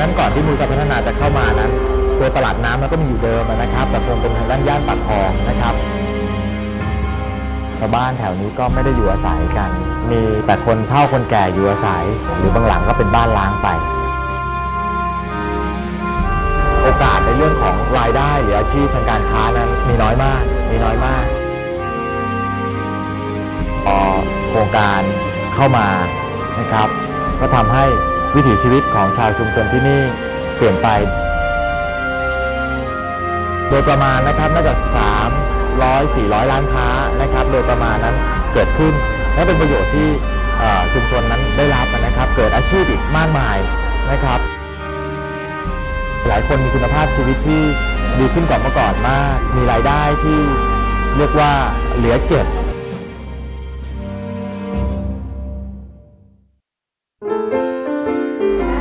นั้นก่อนที่มูลชาพัฒนาจะเข้ามานั้นตัวตลาดน้ำมันก็มีอยู่เดิมนะครับแต่คงเป็นทางด้านย่านปากคลองนะครับชาวบ้านแถวนี้ก็ไม่ได้อยู่อาศัยกัน มีแต่คนเฒ่าคนแก่อยู่อาศัย หรือบางหลังก็เป็นบ้านล้างไป โอกาสในเรื่องของรายได้หรืออาชีพทางการค้านั้นมีน้อยมาก มีน้อยมากพอโครงการเข้ามานะครับ ก็ทำให้ วิถีชีวิตของชาวชุมชนที่นี่เปลี่ยนไป โดยประมาณนะครับน่าจะ300 400 ล้านค้านะครับ โดยประมาณนั้นเกิดขึ้น และเป็นประโยชน์ที่ชุมชนนั้นได้รับนะครับ เกิดอาชีพอีกมากมายนะครับ หลายคนมีคุณภาพชีวิตที่ดีขึ้นกว่าเมื่อก่อนมาก มีรายได้ที่เรียกว่าเหลือเก็บ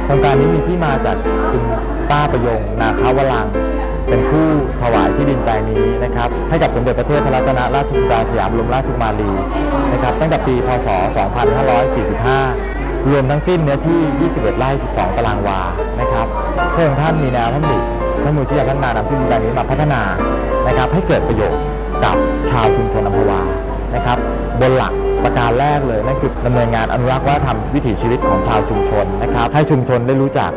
โครงการนี้มีที่มาจากคุณป้าประยงนาคาวลัง เป็นผู้ถวายที่ดินแปลงนี้นะครับ ให้กับสมเด็จพระเทพรัตนราชสุดาสยามบรมราชกุมารีนะครับ ตั้งแต่ปี พศ 2545 รวมทั้งสิ้นเนื้อที่ 21 ไร่ 12 ตารางวา นะครับพระองค์ท่านมีแนวพระดำริท่านมูลที่จะพัฒนานำที่ดินแปลงนี้มาพัฒนานะครับ ให้เกิดประโยชน์กับชาวชุมชนอัมพวานะครับ บนหลัก ประการแรกเลยนั่นคือดำเนินงานอนุรักษ์วัฒนธรรมวิถีชีวิตของชาวชุมชนนะครับให้ชุมชนได้รู้จัก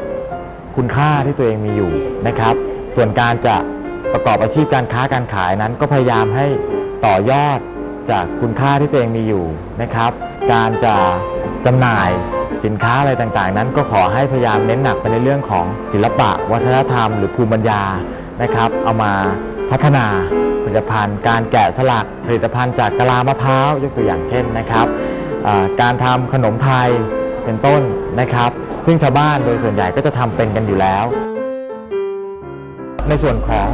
คุณค่าที่ตัวเองมีอยู่นะครับ ส่วนการจะประกอบอาชีพการค้าการขายนั้นก็พยายามให้ต่อยอดจากคุณค่าที่ตัวเองมีอยู่นะครับ การจะจำหน่ายสินค้าอะไรต่างๆ นั้นก็ขอให้พยายามเน้นหนักไปในเรื่องของศิลปะ วัฒนธรรม หรือภูมิปัญญานะครับ เอามาพัฒนา ลิตภัณฑ์ การแกะสลักผลิตภัณฑ์จากกะลามะพร้าวยกตัวอย่างเช่นนะครับการทำขนมไทยเป็นต้นนะครับ ซึ่งชาวบ้านโดยส่วนใหญ่ก็จะทำเป็นกันอยู่แล้ว ในส่วนของ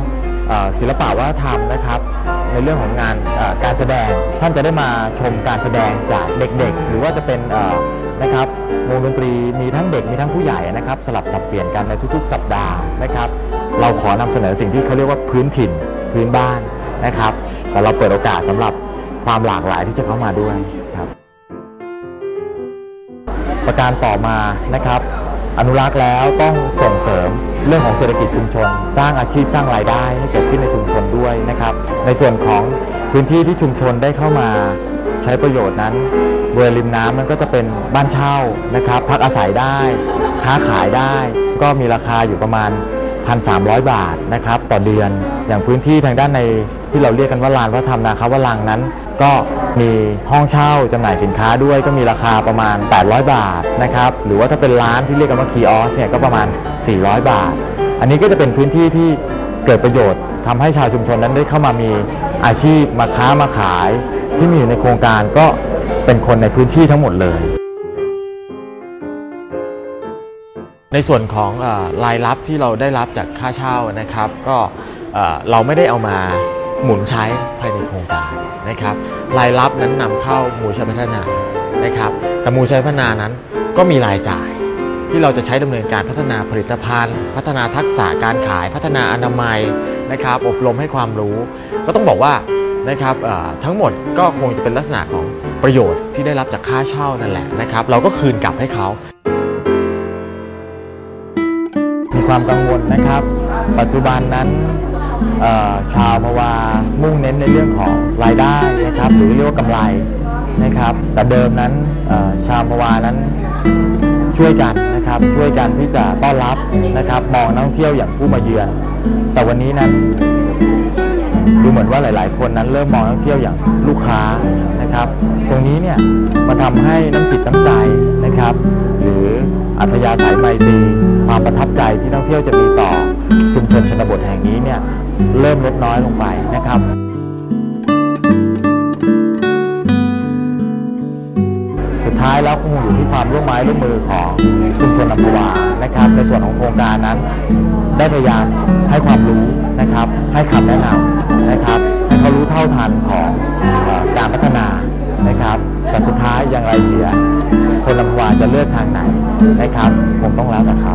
ศิลปะวัฒนธรรมนะครับ ในเรื่องของงานการแสดงท่านจะได้มาชมการแสดงจากเด็กๆ หรือว่าจะเป็นนะครับวงดนตรีมีทั้งเด็กมีทั้งผู้ใหญ่นะครับสลับสับเปลี่ยนกันในทุกๆ สัปดาห์นะครับ เราขอนำเสนอสิ่งที่เขาเรียกว่าพื้นถิ่นพื้นบ้าน นะครับ แต่เราเปิดโอกาสสำหรับความหลากหลายที่จะเข้ามาด้วยครับ ประการต่อมานะครับ อนุรักษ์แล้วต้องส่งเสริมเรื่องของเศรษฐกิจชุมชน สร้างอาชีพสร้างรายได้ให้เกิดขึ้นในชุมชนด้วยนะครับ ในส่วนของพื้นที่ที่ชุมชนได้เข้ามาใช้ประโยชน์นั้นบริเวณริมน้ำมันก็จะเป็นบ้านเช่านะครับ พักอาศัยได้ ค้าขายได้ ก็มีราคาอยู่ประมาณ 1,300 บาทนะครับต่อเดือน อย่างพื้นที่ทางด้านในที่เราเรียกกันว่าลานพระธรรมนาคาวลังนั้น ก็มีห้องเช่าจำหน่ายสินค้าด้วยก็มีราคาประมาณ 800 บาทนะครับหรือว่าถ้าเป็นร้านที่เรียกกันว่าคีออสเนี่ยก็ประมาณ 400 บาท อันนี้ก็จะเป็นพื้นที่ที่เกิดประโยชน์ทำให้ชาวชุมชนนั้นได้เข้ามามีอาชีพมาค้ามาขาย ที่มีอยู่ในโครงการก็เป็นคนในพื้นที่ทั้งหมดเลย ในส่วนของรายรับที่เราได้รับจากค่าเช่านะครับ ก็เราไม่ได้เอามาหมุนใช้ภายในโครงการนะครับ รายรับนั้นนำเข้าหมู่ชัยพัฒนานะครับ แต่หมู่ชัยพัฒนานั้นก็มีรายจ่าย ที่เราจะใช้ดำเนินการพัฒนาผลิตภัณฑ์ พัฒนาทักษะการขายพัฒนาอนามัยนะครับ อบรมให้ความรู้ ก็ต้องบอกว่านะครับทั้งหมดก็คงจะเป็นลักษณะของประโยชน์ที่ได้รับจากค่าเช่านั่นแหละนะครับ เราก็คืนกลับให้เขา ความกังวลนะครับ ปัจจุบันนั้นชาวพวามุ่งเน้นในเรื่องของรายได้นะครับ หรือเรียกว่ากำไรนะครับ แต่เดิมนั้นชาวพวานั้นช่วยกันนะครับ ช่วยกันที่จะต้อนรับนะครับ มองนักท่องเที่ยวอย่างผู้มาเยือน แต่วันนี้นั้นดูเหมือนว่าหลาย ๆ คนนั้นเริ่มมองนักท่องเที่ยวอย่างลูกค้านะครับ ตรงนี้เนี่ยมาทำให้น้ำจิตน้ำใจนะครับ หรืออัธยาศัยไมตรี ความประทับใจที่นักท่องเที่ยวจะมีต่อชุมชนชนบทแห่งนี้เนี่ยเริ่มลดน้อยลงไปนะครับ สุดท้ายแล้วคงอยู่ที่ความร่วมไม้ร่วมมือของชุมชนอัมพวานะครับ ในส่วนของโครงการนั้น ได้พยายามให้ความรู้นะครับ ให้คำแนะนำนะครับให้เขารู้เท่าทันของอการพัฒนานะครับ แต่สุดท้ายอย่างไรเสีย คนลำพวาจะเลือกทางไหน นะครับ ผมต้องแล้วแต่เขา